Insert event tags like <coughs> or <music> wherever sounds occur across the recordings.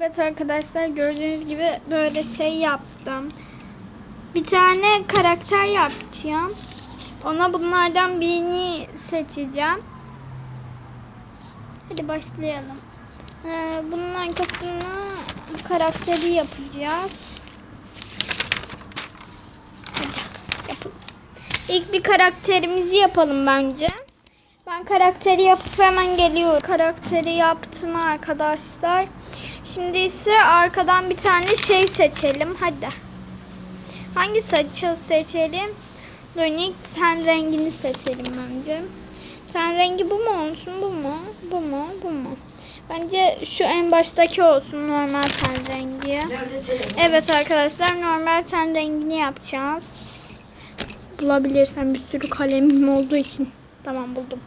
Evet arkadaşlar gördüğünüz gibi böyle şey yaptım. Bir tane karakter yapacağım. Ona bunlardan birini seçeceğim. Hadi başlayalım. Ee, bunun arkasına karakteri yapacağız. Hadi yapalım. İlk bir karakterimizi yapalım bence. Ben karakteri yapıp hemen geliyorum. Karakteri yaptım arkadaşlar. Şimdi ise arkadan bir tane şey seçelim. Hadi. Hangi saçı seçelim? Donik ten rengini seçelim bence. Ten rengi bu mu olsun bu mu? Bu mu? Bu mu? Bence şu en baştaki olsun normal ten rengi. Evet arkadaşlar normal ten rengini yapacağız. Bulabilirsem bir sürü kalemim olduğu için. Tamam buldum.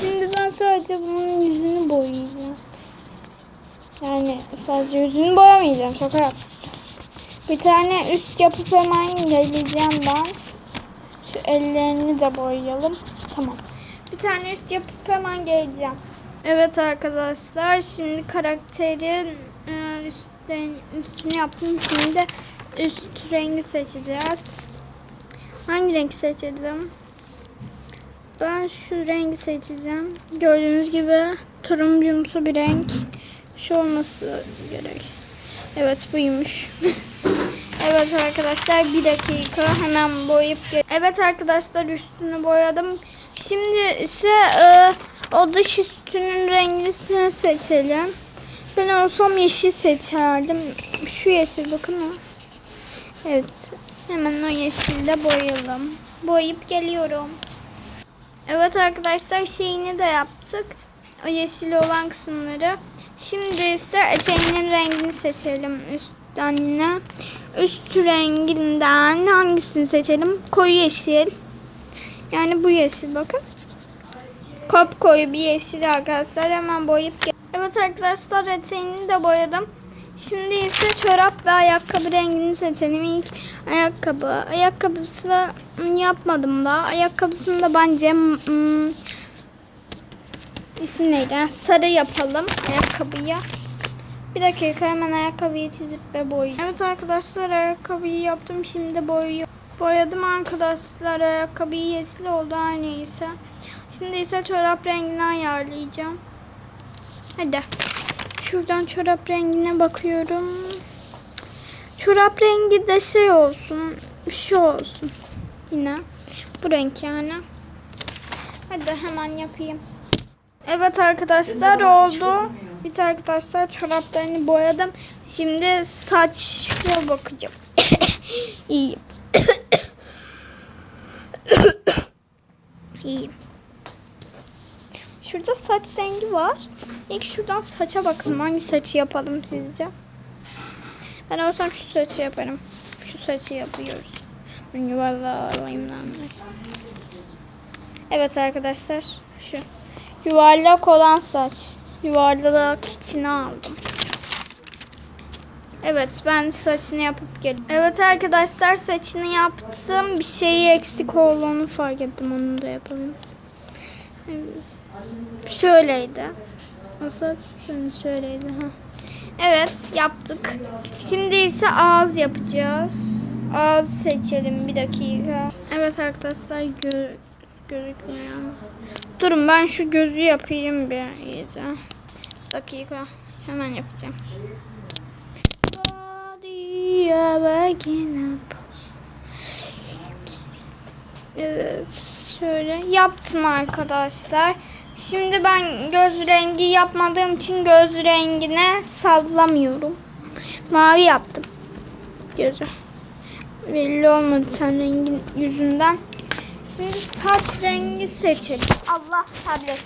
Şimdi ben sadece bunun yüzünü boyayacağım. Yani sadece yüzünü boyamayacağım. Şaka yap. Bir tane üst yapıp hemen geleceğim ben. Şu ellerini de boyayalım. Tamam. Bir tane üst yapıp hemen geleceğim. Evet arkadaşlar şimdi karakterin e, üstün, üstünü yaptım. Şimdi üst rengi seçeceğiz. Hangi renk seçelim? Ben şu rengi seçeceğim. Gördüğünüz gibi turuncumsu bir renk. Şu olması gerek. Evet buymuş. <laughs> evet arkadaşlar bir dakika hemen boyayıp Evet arkadaşlar üstünü boyadım. Şimdi ise e, o dış üstünün rengini seçelim. Ben olsam yeşil seçerdim. Şu yeşil bakın o. Evet. Hemen o yeşille boyayalım. Boyayıp geliyorum. Evet arkadaşlar şeyini de yaptık. O yeşil olan kısımları. Şimdi ise eteğinin rengini seçelim üstten. Üst renginden hangisini seçelim? Koyu yeşil. Yani bu yeşil bakın. Kop koyu bir yeşil arkadaşlar. Hemen boyayıp Evet arkadaşlar eteğini de boyadım. Şimdi ise çorap ve ayakkabı rengini seçelim. İlk ayakkabı. Ayakkabısını yapmadım da. Ayakkabısını da bence hmm, ismi neydi? Sarı yapalım ayakkabıya. Bir dakika hemen ayakkabıyı çizip ve boyayacağım. Evet arkadaşlar ayakkabıyı yaptım. Şimdi boyuyorum. Boyadım arkadaşlar. Ayakkabıyı yeşil oldu her neyse. Şimdi ise çorap rengini ayarlayacağım. Hadi. Şuradan çorap rengine bakıyorum. Çorap rengi de şey olsun. Şu olsun. Yine. Bu renk yani. Hadi hemen yapayım. Evet arkadaşlar oldu. Bir arkadaşlar çoraplarını boyadım. Şimdi saçla bakacağım. <coughs> İyiyim. <coughs> İyiyim. Şurada saç rengi var. İlk şuradan saça bakalım. Hangi saçı yapalım sizce? Ben olsam şu saçı yaparım. Şu saçı yapıyoruz. Ben yuvarlayayım lan. Evet arkadaşlar. Şu. Yuvarlak olan saç. Yuvarlak içine aldım. Evet ben saçını yapıp geldim. Evet arkadaşlar saçını yaptım. Bir şeyi eksik olduğunu fark ettim. Onu da yapalım. Evet. Şöyleydi. O saç şöyleydi. Ha. Evet yaptık. Şimdi ise ağız yapacağız. Ağız seçelim bir dakika. Evet arkadaşlar gö gözükmüyor. Durun ben şu gözü yapayım bir iyice. Dakika. Hemen yapacağım. Evet şöyle yaptım arkadaşlar. Şimdi ben göz rengi yapmadığım için göz rengine sallamıyorum. Mavi yaptım. Gözü. Belli olmadı sen rengin yüzünden. Saç rengi seçelim. Allah tablet.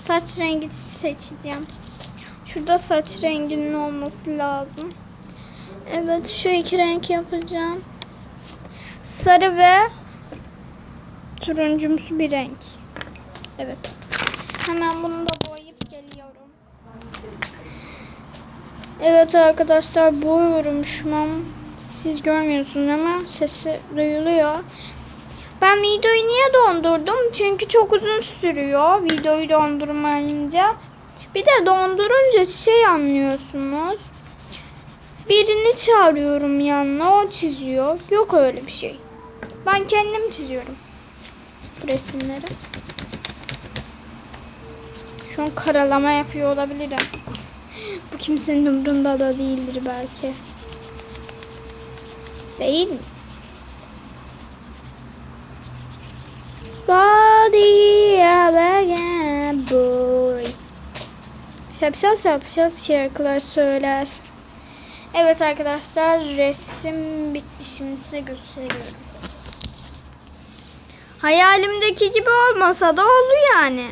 Saç rengi seçeceğim. Şurada saç renginin olması lazım. Evet şu iki renk yapacağım. Sarı ve turuncumsu bir renk. Evet. Hemen bunu da boyayıp geliyorum. Evet arkadaşlar boyuyorum şu an. Siz görmüyorsunuz ama sesi duyuluyor. Ben videoyu niye dondurdum? Çünkü çok uzun sürüyor videoyu dondurmayınca. Bir de dondurunca şey anlıyorsunuz. Birini çağırıyorum yanına o çiziyor. Yok öyle bir şey. Ben kendim çiziyorum. Bu resimleri. Şu an karalama yapıyor olabilirim. <laughs> Bu kimsenin umrunda da değildir belki. Değil mi? Şapşal şapşal şarkılar söyler. Evet arkadaşlar resim bitti. Şimdi size gösteriyorum. Hayalimdeki gibi olmasa da oldu yani.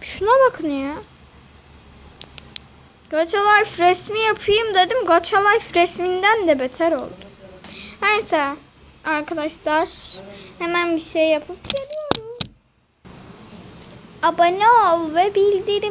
Şuna bakın ya. Gacha Life resmi yapayım dedim. Gacha Life resminden de beter oldu. Neyse arkadaşlar hemen bir şey yapıp geliyorum. അപ്പൊ no way build